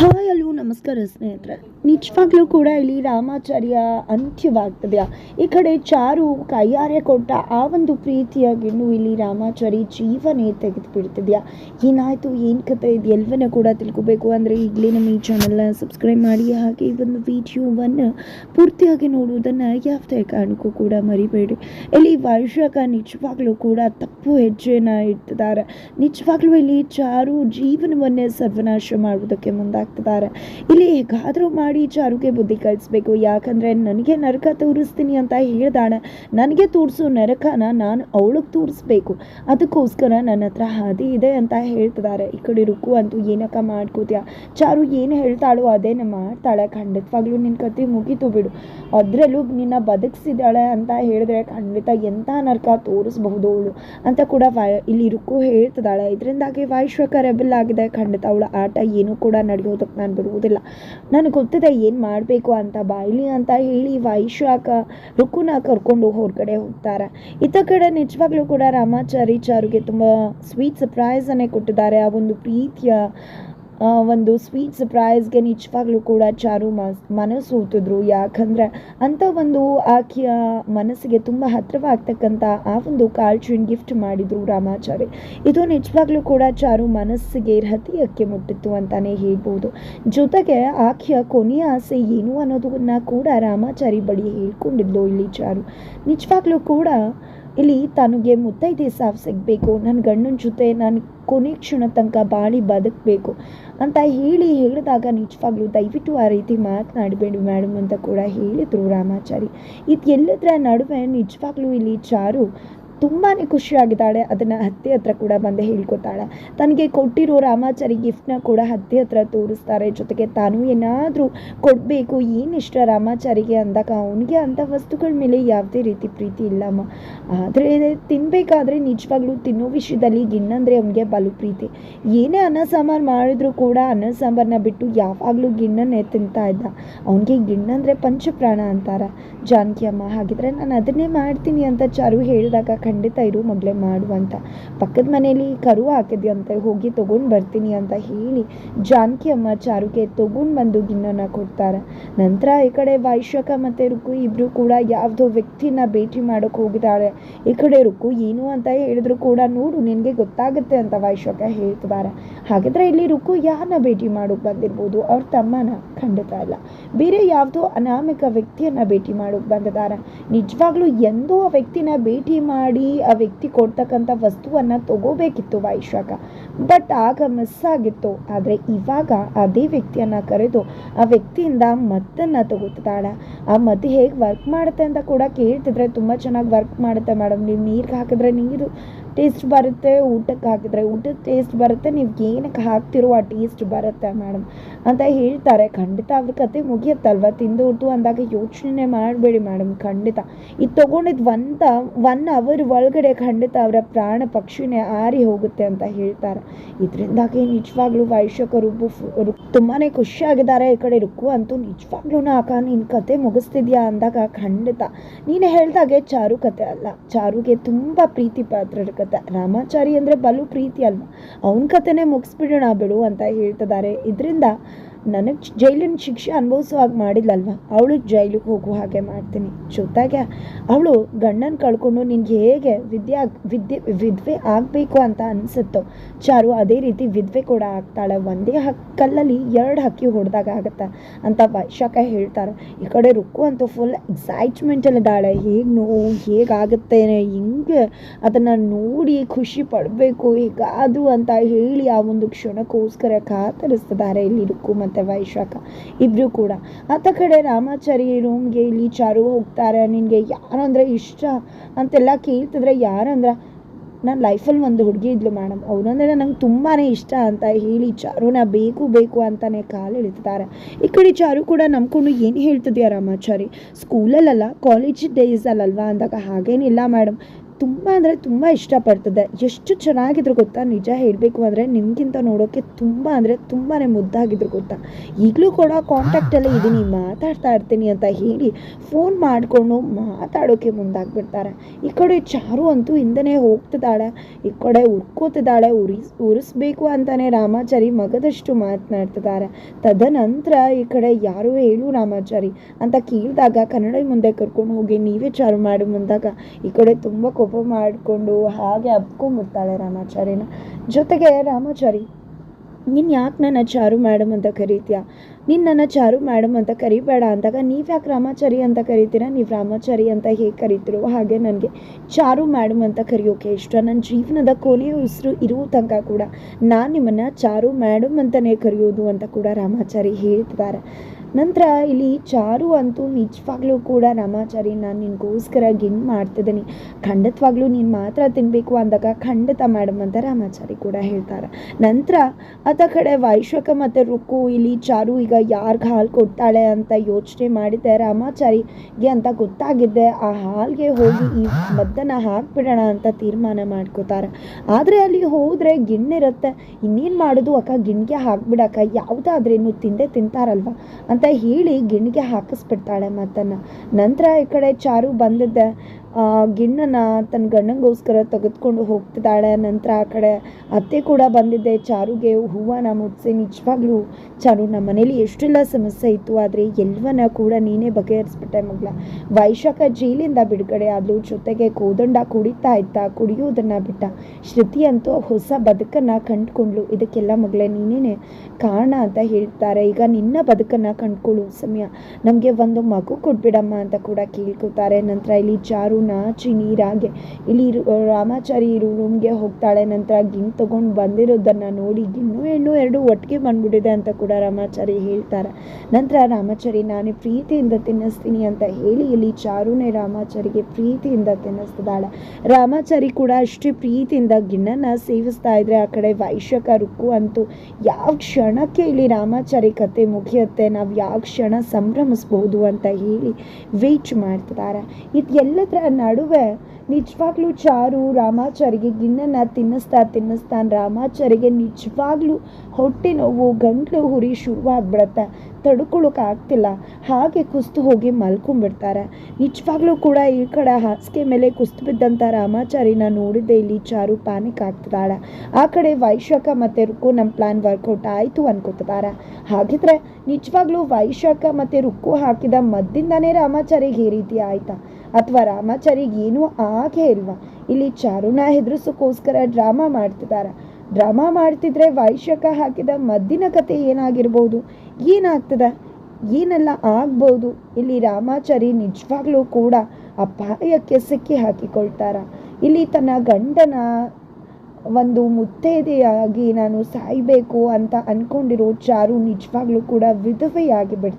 Hi ಅಲ್ಲೂ, ನಮಸ್ಕಾರ ಸ್ನೇಹಿತರೆ. ನಿಜವಾಗ್ಲೂ ಕೂಡ ಇಲ್ಲಿ ರಾಮಾಚಾರ್ಯ ಅಂತ್ಯವಾಗ್ತದೆ ಈ ಕಡೆ ಚಾರು ಕೈಯಾರೆ ಕೊಟ್ಟ ಆ ಒಂದು ಪ್ರೀತಿಯ ಗಿಣ್ಣು ಇಲ್ಲಿ ರಾಮಾಚಾರಿ ಜೀವನೇ ತೆಗೆದು ಬಿಡ್ತಿದ್ಯಾ ಏನಾಯಿತು? ಏನು ಕತೆ ಇದು ಎಲ್ಲವನ್ನ ಕೂಡ ತಿಳ್ಕೊಬೇಕು. ಅಂದರೆ ಈಗಲೇ ನಮ್ಮ ಈ ಚಾನಲ್ನ ಸಬ್ಸ್ಕ್ರೈಬ್ ಮಾಡಿ, ಹಾಗೆ ಈ ಒಂದು ವಿಡಿಯೋವನ್ನು ಪೂರ್ತಿಯಾಗಿ ನೋಡುವುದನ್ನು ಯಾವುದೇ ಕಾರಣಕ್ಕೂ ಕೂಡ ಮರಿಬೇಡಿ. ಇಲ್ಲಿ ವೈಶಾಖ ನಿಜವಾಗ್ಲೂ ಕೂಡ ತಪ್ಪು ಹೆಜ್ಜೆನ ಇಡ್ತಿದ್ದಾರೆ ನಿಜವಾಗ್ಲೂ ಇಲ್ಲಿ ಚಾರು ಜೀವನವನ್ನೇ ಸರ್ವನಾಶ ಮಾಡುವುದಕ್ಕೆ ಮುಂದಾಗ್ತಿದ್ದಾರೆ ಇಲ್ಲಿ ಹೇಗಾದರೂ ಮಾಡಿ ಚಾರುಗೆ ಬುದ್ಧಿ ಕಲಿಸ್ಬೇಕು. ಯಾಕಂದರೆ ನನಗೆ ನರಕ ತೋರಿಸ್ತೀನಿ ಅಂತ ಹೇಳ್ದಾಳೆ. ನನಗೆ ತೋರಿಸೋ ನರಕನ ನಾನು ಅವಳಿಗೆ ತೋರಿಸ್ಬೇಕು. ಅದಕ್ಕೋಸ್ಕರ ನನ್ನ ಹತ್ರ ಹಾದಿ ಇದೆ ಅಂತ ಹೇಳ್ತಿದ್ದಾರೆ. ಈ ಕಡೆ ರುಕು ಅಂತೂ ಏನಕ್ಕ ಮಾಡ್ಕೋತೀಯ? ಚಾರು ಏನು ಹೇಳ್ತಾಳೋ ಅದೇನ ಮಾಡ್ತಾಳೆ. ಖಂಡಿತವಾಗ್ಲೂ ನಿನ್ನ ಕತೆ ಮುಗೀತು ಬಿಡು. ಅದರಲ್ಲೂ ನಿನ್ನ ಬದುಕಿಸಿದಾಳೆ ಅಂತ ಹೇಳಿದ್ರೆ ಖಂಡಿತ ಎಂಥ ನರಕ ತೋರಿಸ್ಬಹುದು ಅವಳು ಅಂತ ಕೂಡ ವೈ ಇಲ್ಲಿ ರುಕು ಹೇಳ್ತಿದ್ದಾಳೆ. ಇದರಿಂದಾಗಿ ವಾಯುಶ್ವಕ ರೆಬಲ್ ಆಗಿದೆ. ಖಂಡಿತ ಅವಳ ಆಟ ಏನೂ ಕೂಡ ನಡೆಯೋದಕ್ಕೆ ನಾನು ಬಿಡುವುದಿಲ್ಲ. ನನಗೆ ಗೊತ್ತಿದೆ ಏನು ಮಾಡಬೇಕು ಅಂತ, ಬಾಯ್ಲಿ ಅಂತ ಹೇಳಿ ವೈಶಾಖ ರುಕುನ ಕರ್ಕೊಂಡು ಹೊರಗಡೆ ಹೋಗ್ತಾರೆ. ಇತ್ತ ಕಡೆ ನಿಜವಾಗ್ಲೂ ಕೂಡ ರಾಮಾಚಾರಿ ಚಾರುಗೆ ತುಂಬ ಸ್ವೀಟ್ ಸರ್ಪ್ರೈಸನ್ನೇ ಕೊಟ್ಟಿದ್ದಾರೆ. ಆ ಒಂದು ಪ್ರೀತಿಯ ಒಂದು ಸ್ವೀಟ್ ಸರ್ಪ್ರೈಸ್ಗೆ ನಿಜವಾಗ್ಲೂ ಕೂಡ ಚಾರು ಮನಸ್ಸು ಅಂತ ಯಾಕಂದರೆ ಅಂಥ ಒಂದು ಆಕೆಯ ಮನಸ್ಸಿಗೆ ತುಂಬ ಹತ್ತಿರವಾಗ್ತಕ್ಕಂಥ ಆ ಒಂದು ಕಾಲ್ಚೂನ್ ಗಿಫ್ಟ್ ಮಾಡಿದರು ರಾಮಾಚಾರಿ. ಇದು ನಿಜವಾಗ್ಲೂ ಕೂಡ ಚಾರು ಮನಸ್ಸಿಗೆ ಹೃದಯಕ್ಕೆ ಮುಟ್ಟಿತ್ತು ಅಂತಲೇ ಹೇಳ್ಬೋದು. ಜೊತೆಗೆ ಆಕೆಯ ಕೊನೆಯ ಆಸೆ ಏನು ಅನ್ನೋದನ್ನ ಕೂಡ ರಾಮಾಚಾರಿ ಬಳಿ ಹೇಳ್ಕೊಂಡಿದ್ಲು ಇಲ್ಲಿ ಚಾರು. ನಿಜವಾಗ್ಲೂ ಕೂಡ ಇಲ್ಲಿ ತನಗೆ ಮುತ್ತೈದೆ ಸಾವು ಸಿಗಬೇಕು. ನನ್ನ ಗಂಡನ ಜೊತೆ ನಾನು ಕೊನೆ ಕ್ಷಣ ತನಕ ಬಾಳಿ ಬದುಕಬೇಕು ಅಂತ ಹೇಳಿ ಹೇಳಿದಾಗ ನಿಜವಾಗ್ಲೂ ದಯವಿಟ್ಟು ಆ ರೀತಿ ಮಾತನಾಡಬೇಡಿ ಮೇಡಮ್ ಅಂತ ಕೂಡ ಹೇಳಿದರು ರಾಮಾಚಾರಿ. ಇದು ಎಲ್ಲದರ ನಡುವೆ ನಿಜವಾಗ್ಲೂ ಇಲ್ಲಿ ಚಾರು ತುಂಬಾ ಖುಷಿಯಾಗಿದ್ದಾಳೆ. ಅದನ್ನು ಹತ್ತಿ ಹತ್ರ ಕೂಡ ಬಂದು ಹೇಳ್ಕೊತಾಳೆ. ತನಗೆ ಕೊಟ್ಟಿರೋ ರಾಮಾಚಾರಿ ಗಿಫ್ಟ್ನ ಕೂಡ ಹತ್ತಿ ಹತ್ರ ತೋರಿಸ್ತಾರೆ. ಜೊತೆಗೆ ತಾನು ಏನಾದರೂ ಕೊಡಬೇಕು. ಏನಿಷ್ಟ ರಾಮಾಚಾರಿಗೆ ಅಂದಾಗ ಅವನಿಗೆ ಅಂಥ ವಸ್ತುಗಳ ಮೇಲೆ ಯಾವುದೇ ರೀತಿ ಪ್ರೀತಿ ಇಲ್ಲಮ್ಮ. ಆದರೆ ತಿನ್ನಬೇಕಾದ್ರೆ ನಿಜವಾಗ್ಲೂ ತಿನ್ನೋ ವಿಷಯದಲ್ಲಿ ಗಿಣ್ಣಂದರೆ ಅವನಿಗೆ ಬಲು ಪ್ರೀತಿ. ಏನೇ ಅನ್ನ ಸಾಂಬಾರು ಮಾಡಿದ್ರು ಕೂಡ ಅನ್ನ ಸಾಂಬಾರನ್ನ ಬಿಟ್ಟು ಯಾವಾಗಲೂ ಗಿಣ್ಣನ್ನೇ ತಿಂತಾ ಇದ್ದ. ಅವನಿಗೆ ಗಿಣ್ಣಂದರೆ ಪಂಚಪ್ರಾಣ ಅಂತಾರೆ. ಜಾನಕಿ ಅಮ್ಮ, ಹಾಗಿದ್ರೆ ನಾನು ಅದನ್ನೇ ಮಾಡ್ತೀನಿ ಅಂತ ಚಾರು ಹೇಳಿದಾಗ ಖಂಡಿತ ಇರು ಮಗಳೇ ಮಾಡು ಅಂತ. ಪಕ್ಕದ ಮನೆಯಲ್ಲಿ ಕರು ಹಾಕಿದ್ಯಂತೆ ಹೋಗಿ ತೊಗೊಂಡು ಬರ್ತೀನಿ ಅಂತ ಹೇಳಿ ಜಾನಕಿ ಅಮ್ಮ ಚಾರುಗೆ ತೊಗೊಂಡು ಬಂದು ಗಿಣ್ಣನ ಕೊಡ್ತಾರೆ. ನಂತರ ಈ ಕಡೆ ವೈಶಾಖ ಮತ್ತು ರುಕು ಇಬ್ಬರು ಕೂಡ ಯಾವುದೋ ವ್ಯಕ್ತಿನ ಭೇಟಿ ಮಾಡೋಕೆ ಹೋಗಿದ್ದಾರೆ. ಈ ಕಡೆ ರುಕು ಏನು ಅಂತ ಹೇಳಿದ್ರು ಕೂಡ ನೋಡು, ನಿನಗೆ ಗೊತ್ತಾಗುತ್ತೆ ಅಂತ ವೈಶಾಖ ಹೇಳ್ತಿದ್ದಾರೆ. ಹಾಗಿದ್ರೆ ಇಲ್ಲಿ ರುಕು ಯಾರನ್ನ ಭೇಟಿ ಮಾಡೋಕೆ ಬಂದಿರ್ಬೋದು? ಅವ್ರ ತಮ್ಮನ? ಖಂಡಿತ ಇಲ್ಲ. ಬೇರೆ ಯಾವುದೋ ಅನಾಮಿಕ ವ್ಯಕ್ತಿಯನ್ನ ಭೇಟಿ ಮಾಡೋಕೆ ಬಂದಿದ್ದಾರೆ. ನಿಜವಾಗ್ಲೂ ಎಂದೋ ಆ ವ್ಯಕ್ತಿನ ಭೇಟಿ ಮಾಡಿ ಆ ವ್ಯಕ್ತಿ ಕೊಡ್ತಕ್ಕಂಥ ವಸ್ತುವನ್ನು ತಗೋಬೇಕಿತ್ತು ವೈಶಾಖ. ಬಟ್ ಆಗ ಮಿಸ್ ಆಗಿತ್ತು. ಆದರೆ ಇವಾಗ ಅದೇ ವ್ಯಕ್ತಿಯನ್ನು ಕರೆದು ಆ ವ್ಯಕ್ತಿಯಿಂದ ಮದ್ದನ್ನು ತಗೋತಿದ್ದಾಳೆ ಆ ಮದ್ದು ಹೇಗೆ ವರ್ಕ್ ಮಾಡುತ್ತೆ ಅಂತ ಕೂಡ ಕೇಳ್ತಿದ್ರೆ ತುಂಬ ಚೆನ್ನಾಗಿ ವರ್ಕ್ ಮಾಡುತ್ತೆ ಮೇಡಮ್ ನೀವು ನೀರಿಗೆ ಹಾಕಿದ್ರೆ ನೀರು ಟೇಸ್ಟ್ ಬರುತ್ತೆ, ಊಟಕ್ಕೆ ಹಾಕಿದ್ರೆ ಊಟದ ಟೇಸ್ಟ್ ಬರುತ್ತೆ, ನೀವು ಏನಕ್ಕೆ ಹಾಕ್ತಿರೋ ಆ ಟೇಸ್ಟ್ ಬರುತ್ತೆ ಮೇಡಮ್ ಅಂತ ಹೇಳ್ತಾರೆ. ಖಂಡಿತ ಅವ್ರ ಕತೆ ಮುಗಿಯುತ್ತಲ್ವ? ತಿಂದು ಹೊತ್ತು ಅಂದಾಗ ಯೋಚನೆ ಮಾಡಬೇಡಿ ಮೇಡಮ್ ಖಂಡಿತ. ಇದು ತೊಗೊಂಡಿದ್ದು ಒಂದ ಒನ್ ಅವರ್ ಒಳಗಡೆ ಖಂಡಿತ ಅವರ ಪ್ರಾಣ ಪಕ್ಷಿನೇ ಆರಿ ಹೋಗುತ್ತೆ ಅಂತ ಹೇಳ್ತಾರೆ. ಇದರಿಂದಾಗಿ ನಿಜವಾಗ್ಲೂ ವೈಶಕರು ತುಂಬಾ ಖುಷಿಯಾಗಿದ್ದಾರೆ ಈ ಕಡೆ ರುಕ್ಕು ಅಂತೂ ನಿಜವಾಗ್ಲೂ ಅಕ್ಕ ನಿನ್ನ ಕತೆ ಮುಗಿಸ್ತಿದ್ಯಾ ಅಂದಾಗ ಖಂಡಿತ. ನೀನು ಹೇಳ್ದಾಗೆ ಚಾರು ಕತೆ ಅಲ್ಲ, ಚಾರುಗೆ ತುಂಬ ಪ್ರೀತಿ ಪಾತ್ರರ ಕತೆ. ರಾಮಾಚಾರಿ ಅಂದರೆ ಬಲು ಪ್ರೀತಿ ಅಲ್ವಾ? ಅವನ ಕಥೆನೇ ಮುಗಿಸ್ಬಿಡೋಣ ಬಿಡು ಅಂತ ಹೇಳ್ತಿದ್ದಾರೆ. ಇದರಿಂದ ನನಗೆ ಜೈಲಿನ ಶಿಕ್ಷೆ ಅನುಭವಿಸೋ ಹಾಗೆ ಮಾಡಿಲ್ಲಲ್ವ ಅವಳು ಜೈಲಿಗೆ ಹೋಗುವ ಹಾಗೆ ಮಾಡ್ತೀನಿ. ಜೊತೆಗೆ ಅವಳು ಗಂಡನ ಕಳ್ಕೊಂಡು ನಿನಗೆ ಹೇಗೆ ವಿದ್ಯೆ ವಿದ್ಯೆ ವಿದ್ವೆ ಆಗಬೇಕು ಅಂತ ಅನಿಸುತ್ತೋ, ಚಾರು ಅದೇ ರೀತಿ ವಿದ್ವೆ ಕೂಡ ಆಗ್ತಾಳೆ. ಒಂದೇ ಹಕ್ಕಲ್ಲಲ್ಲಿ ಎರಡು ಹಕ್ಕಿ ಹೊಡೆದಾಗ ಆಗುತ್ತೆ ಅಂತ ವೈಶಾಖ ಹೇಳ್ತಾರೆ ಈ ಕಡೆ ರುಕ್ಕು ಅಂತ ಫುಲ್ ಎಕ್ಸೈಟ್ಮೆಂಟಲ್ಲಿದ್ದಾಳೆ ಹೇಗೆ ನೋವು ಹೇಗಾಗುತ್ತೆ ಹಿಂಗೆ ಅದನ್ನು ನೋಡಿ ಖುಷಿ ಪಡಬೇಕು, ಹೇಗಾದರೂ ಅಂತ ಹೇಳಿ ಆ ಒಂದು ಕ್ಷಣಕ್ಕೋಸ್ಕರ ಕಾತರಿಸ್ತಿದ್ದಾರೆ ಇಲ್ಲಿ ರುಕ್ಕು ಮತ್ತು ವೈಶಾಖ ಇಬ್ಬರು ಕೂಡ. ಆತ ಕಡೆ ರಾಮಾಚಾರಿ ರೂಮ್ಗೆ ಇಲ್ಲಿ ಚಾರು ಹೋಗ್ತಾರೆ. ನಿನಗೆ ಯಾರು ಅಂದರೆ ಇಷ್ಟ? ಅಂತೆಲ್ಲ ಕೇಳ್ತಿದ್ರೆ ಯಾರಂದ್ರೆ ನನ್ನ ಲೈಫಲ್ಲಿ ಒಂದು ಹುಡುಗಿ ಇದ್ಲು ಮೇಡಮ್ ಅವರಂದ್ರೆ ನಂಗೆ ತುಂಬಾ ಇಷ್ಟ ಅಂತ ಹೇಳಿ ಚಾರುನ ಬೇಕು ಬೇಕು ಅಂತಲೇ ಕಾಲು ಇಳಿತಾರೆ ಈ ಕಡೆ ಚಾರು ಕೂಡ ನಂಬ್ಕೊಂಡು, ಏನು ಹೇಳ್ತಿದ್ಯಾ ರಾಮಾಚಾರಿ? ಸ್ಕೂಲಲ್ಲಲ್ಲ ಕಾಲೇಜ್ ಡೇಸಲ್ಲಲ್ವಾ ಅಂದಾಗ, ಹಾಗೇನಿಲ್ಲ ಮೇಡಮ್ ತುಂಬ ಅಂದರೆ ತುಂಬ ಇಷ್ಟಪಡ್ತದೆ. ಎಷ್ಟು ಚೆನ್ನಾಗಿದ್ರು ಗೊತ್ತಾ? ನಿಜ ಹೇಳಬೇಕು ಅಂದರೆ ನಿಮಗಿಂತ ನೋಡೋಕ್ಕೆ ತುಂಬ ಅಂದರೆ ತುಂಬಾ ಮುದ್ದಾಗಿದ್ರು ಗೊತ್ತಾ? ಈಗಲೂ ಕೂಡ ಕಾಂಟ್ಯಾಕ್ಟಲ್ಲೇ ಇದ್ದೀನಿ ಮಾತಾಡ್ತಾ ಇರ್ತೀನಿ ಅಂತ ಹೇಳಿ ಫೋನ್ ಮಾಡಿಕೊಂಡು ಮಾತಾಡೋಕ್ಕೆ ಮುಂದಾಗ್ಬಿಡ್ತಾರೆ. ಈ ಕಡೆ ಚಾರು ಅಂತೂ ಹಿಂದೆನೇ ಹೋಗ್ತಿದ್ದಾಳೆ. ಈ ಕಡೆ ಉರ್ಕೋತಿದ್ದಾಳೆ. ಉರಿಸ್ ಉರಿಸ್ಬೇಕು ಅಂತಲೇ ರಾಮಾಚಾರಿ ಮಗದಷ್ಟು ಮಾತನಾಡ್ತಿದ್ದಾರೆ. ತದನಂತರ ಈ ಕಡೆ ಯಾರು ಹೇಳು ರಾಮಾಚಾರಿ ಅಂತ ಕೇಳಿದಾಗ ಕನ್ನಡ ಮುಂದೆ ಕರ್ಕೊಂಡು ಹೋಗಿ ನೀವೇ ಚಾರು ಮಾಡಿ ಮುಂದಾಗ ಈ ಕಡೆ ತುಂಬ ಕೋಪ ಮಾಡಿಕೊಂಡು ಹಾಗೆ ಅಪ್ಕೊಂಡ್ಬಿಡ್ತಾಳೆ ರಾಮಾಚಾರಿನ ಜೊತೆಗೆ ರಾಮಾಚಾರಿ ನೀನು ಯಾಕೆ ನನ್ನ ಚಾರು ಮೇಡಮ್ ಅಂತ ಕರೀತೀಯ? ನೀನು ನನ್ನ ಚಾರು ಮೇಡಮ್ ಅಂತ ಕರಿಬೇಡ ಅಂದಾಗ ನೀವು ಯಾಕೆ ರಾಮಾಚಾರಿ ಅಂತ ಕರಿತೀರಾ? ನೀವು ರಾಮಾಚಾರಿ ಅಂತ ಹೇಗೆ ಕರಿತೀರೋ ಹಾಗೆ ನನಗೆ ಚಾರು ಮೇಡಮ್ ಅಂತ ಕರೆಯೋಕೆ ಇಷ್ಟ. ನನ್ನ ಜೀವನದ ಕೊನೆಯ ಉಸಿರು ಇರುವ ತನಕ ಕೂಡ ನಾನು ನಿಮ್ಮನ್ನು ಚಾರು ಮೇಡಮ್ ಅಂತಲೇ ಕರೆಯೋದು ಅಂತ ಕೂಡ ರಾಮಾಚಾರಿ ಹೇಳ್ತಿದ್ದಾರೆ. ನಂತರ ಇಲ್ಲಿ ಚಾರು ಅಂತೂ ನಿಜವಾಗ್ಲೂ ಕೂಡ ರಾಮಾಚಾರಿ ನಾನು ನಿನಗೋಸ್ಕರ ಗಿನ್ ಮಾಡ್ತಿದ್ದೀನಿ. ಖಂಡಿತವಾಗ್ಲೂ ನೀನು ಮಾತ್ರ ತಿನ್ನಬೇಕು ಅಂದಾಗ ಖಂಡಿತ ಮೇಡಮ್ ಅಂತ ರಾಮಾಚಾರಿ ಕೂಡ ಹೇಳ್ತಾರೆ. ನಂತರ ಆತ ಕಡೆ ವೈಶ್ವಕ ಮತ್ತು ರುಕ್ಕು ಇಲ್ಲಿ ಚಾರು ಈಗ ಯಾರಿಗೆ ಹಾಲು ಕೊಡ್ತಾಳೆ ಅಂತ ಯೋಚನೆ ಮಾಡಿದ್ದೆ. ರಾಮಾಚಾರಿಗೆ ಅಂತ ಗೊತ್ತಾಗಿದ್ದೆ. ಆ ಹಾಲಿಗೆ ಹೋಗಿ ಈ ಮದ್ದನ್ನು ಹಾಕ್ಬಿಡೋಣ ಅಂತ ತೀರ್ಮಾನ ಮಾಡ್ಕೋತಾರೆ. ಆದರೆ ಅಲ್ಲಿ ಹೋದರೆ ಗಿಣ್ಣಿರುತ್ತೆ ಇನ್ನೇನು ಮಾಡೋದು? ಅಕ್ಕ ಗಿಣ್ಗೆ ಹಾಕ್ಬಿಡಕ್ಕ. ಯಾವುದಾದ್ರೇನು ತಿಂದೇ ತಿಂತಾರಲ್ವ? ಅಂತ ಹೇಳಿ ಗಿಣ್ಣಿಗೆ ಹಾಕಿಸ್ಬಿಡ್ತಾಳೆ ಮತ್ತನ್ನು ನಂತರ ಈ ಕಡೆ ಚಾರು ಬಂದಿದ್ದೆ. ಗಿಣ್ಣನ ತನ್ನ ಗಂಡನಿಗೋಸ್ಕರ ತೆಗೆದುಕೊಂಡು ಹೋಗ್ತಿದ್ದಾಳೆ. ನಂತರ ಆ ಕಡೆ ಅತ್ತೆ ಕೂಡ ಬಂದಿದ್ದೆ. ಚಾರುಗೆ ಹೂವನ ಮುಟ್ಸಿ ನಿಜವಾಗ್ಲೂ ಚಾರು ನಮ್ಮ ಮನೇಲಿ ಎಷ್ಟೆಲ್ಲ ಸಮಸ್ಯೆ ಇತ್ತು, ಆದರೆ ಎಲ್ಲವನ್ನ ಕೂಡ ನೀನೇ ಬಗೆಹರಿಸ್ಬಿಟ್ಟೆ ಮಗಳ. ವೈಶಾಖ ಜೈಲಿಂದ ಬಿಡುಗಡೆ ಆದ್ಲು, ಜೊತೆಗೆ ಕೋದಂಡ ಕುಡಿತಾ ಇದ್ದ, ಕುಡಿಯೋದನ್ನ ಬಿಟ್ಟ. ಶ್ರುತಿ ಅಂತೂ ಹೊಸ ಬದುಕನ್ನು ಕಂಡುಕೊಂಡ್ಲು. ಇದಕ್ಕೆಲ್ಲ ಮಗಳೇ ನೀನೇನೆ ಕಾರಣ ಅಂತ ಹೇಳ್ತಾರೆ. ಈಗ ನಿನ್ನ ಬದುಕನ್ನು ಕಂಡ್ಕೊಳ್ಳೋ ಸಮಯ. ನಮಗೆ ಒಂದು ಮಗು ಕೊಟ್ಬಿಡಮ್ಮ ಅಂತ ಕೂಡ ಕೇಳ್ಕೊತಾರೆ ನಂತರ ಇಲ್ಲಿ ಚಾರು ನಾಚಿ ನೀರಾಗೆ ಇಲ್ಲಿ ರಾಮಾಚಾರಿ ರಾಮಾಚಾರಿ ರೂಮ್ಗೆ ಹೋಗ್ತಾಳೆ. ನಂತರ ಗಿಣ್ ತಗೊಂಡು ಬಂದಿರೋದನ್ನು ನೋಡಿ ಗಿಣ್ಣು ಹೆಣ್ಣು ಎರಡು ಒಟ್ಟಿಗೆ ಬಂದ್ಬಿಟ್ಟಿದೆ ಅಂತ ಕೂಡ ರಾಮಾಚಾರಿ ಹೇಳ್ತಾರೆ. ನಂತರ ರಾಮಾಚಾರಿ, ನಾನು ಪ್ರೀತಿಯಿಂದ ತಿನ್ನಿಸ್ತೀನಿ ಅಂತ ಹೇಳಿ ಇಲ್ಲಿ ಚಾರುನೇ ರಾಮಾಚಾರಿಗೆ ಪ್ರೀತಿಯಿಂದ ತಿನ್ನಿಸ್ತಿದ್ದಾಳೆ. ರಾಮಾಚಾರಿ ಕೂಡ ಅಷ್ಟೇ ಪ್ರೀತಿಯಿಂದ ಗಿಣ್ಣನ ಸೇವಿಸ್ತಾ ಇದ್ರೆ ಆ ಕಡೆ ವೈಶ್ಯಕ ರುಕ್ಕು ಅಂತೂ ಯಾವ ಕ್ಷಣಕ್ಕೆ ಇಲ್ಲಿ ರಾಮಾಚಾರಿ ಕತೆ ಮುಗಿಯುತ್ತೆ? ನಾವು ಯಾವ ಕ್ಷಣ ಸಂಭ್ರಮಿಸ್ಬೋದು? ಅಂತ ಹೇಳಿ ವೇಟ್ ಮಾಡ್ತಿದ್ದಾರೆ. ಇದು ಎಲ್ಲದರ ನಡುವೆ ನಿಜವಾಗ್ಲೂ ಚಾರು ರಾಮಾಚಾರಿಗೆ ಗಿಣ್ಣನ ತಿನ್ನಿಸ್ತಾ ತಿನ್ನಿಸ್ತಾ ರಾಮಾಚಾರಿಗೆ ನಿಜವಾಗ್ಲೂ ಹೊಟ್ಟೆ ನೋವು, ಗಂಟ್ಲು ಹುರಿ ಶುರುವಾಗ್ಬಿಡತ್ತೆ. ತಡ್ಕೊಳಕ್ಕೆ ಆಗ್ತಿಲ್ಲ. ಹಾಗೆ ಕುಸ್ತು ಹೋಗಿ ಮಲ್ಕೊಂಡ್ಬಿಡ್ತಾರೆ. ನಿಜವಾಗ್ಲೂ ಕೂಡ ಈ ಕಡೆ ಹಾಸಿಗೆ ಮೇಲೆ ಕುಸ್ತು ಬಿದ್ದಂಥ ರಾಮಾಚಾರಿನ ನೋಡಿದೆ ಇಲ್ಲಿ ಚಾರು ಪ್ಯಾನಿಕ್ ಆಗ್ತಿದ್ದಾಳೆ. ಆ ಕಡೆ ವೈಶಾಖ ಮತ್ತು ರುಕ್ಕು ನಮ್ಮ ಪ್ಲಾನ್ ವರ್ಕೌಟ್ ಆಯಿತು ಅನ್ಕೋತಿದ್ದಾರೆ. ಹಾಗಿದ್ರೆ ನಿಜವಾಗ್ಲೂ ವೈಶಾಖ ಮತ್ತು ರುಕ್ಕು ಹಾಕಿದ ಮದ್ದಿಂದನೇ ರಾಮಾಚಾರಿಗೆ ಈ ರೀತಿ ಆಯ್ತಾ? ಅಥವಾ ರಾಮಾಚಾರಿಗೆ ಏನೂ ಆಗೇ ಇಲ್ವಾ? ಇಲ್ಲಿ ಚಾರುಣ ಹೆದರಿಸೋಕ್ಕೋಸ್ಕರ ಡ್ರಾಮಾ ಮಾಡ್ತಿದ್ದಾರೆ. ಡ್ರಾಮಾ ಮಾಡ್ತಿದ್ರೆ ವೈಶಕ ಹಾಕಿದ ಮದ್ದಿನ ಕತೆ ಏನಾಗಿರ್ಬೋದು? ಏನಾಗ್ತದ? ಏನೆಲ್ಲ ಆಗ್ಬೋದು? ಇಲ್ಲಿ ರಾಮಾಚಾರಿ ನಿಜವಾಗ್ಲೂ ಕೂಡ ಅಪಾಯಕ್ಕೆ ಸಿಕ್ಕಿ ಹಾಕಿಕೊಳ್ತಾರ. ಇಲ್ಲಿ ತನ್ನ ಗಂಡನ ಒಂದು ಮುತ್ತೈದೆಯಾಗಿ ನಾನು ಸಾಯಬೇಕು ಅಂತ ಅನ್ಕೊಂಡಿರೋ ಚಾರು ನಿಜವಾಗ್ಲೂ ಕೂಡ ವಿಧವೆಯಾಗಿ ಬಿಡ್ತಾರೆ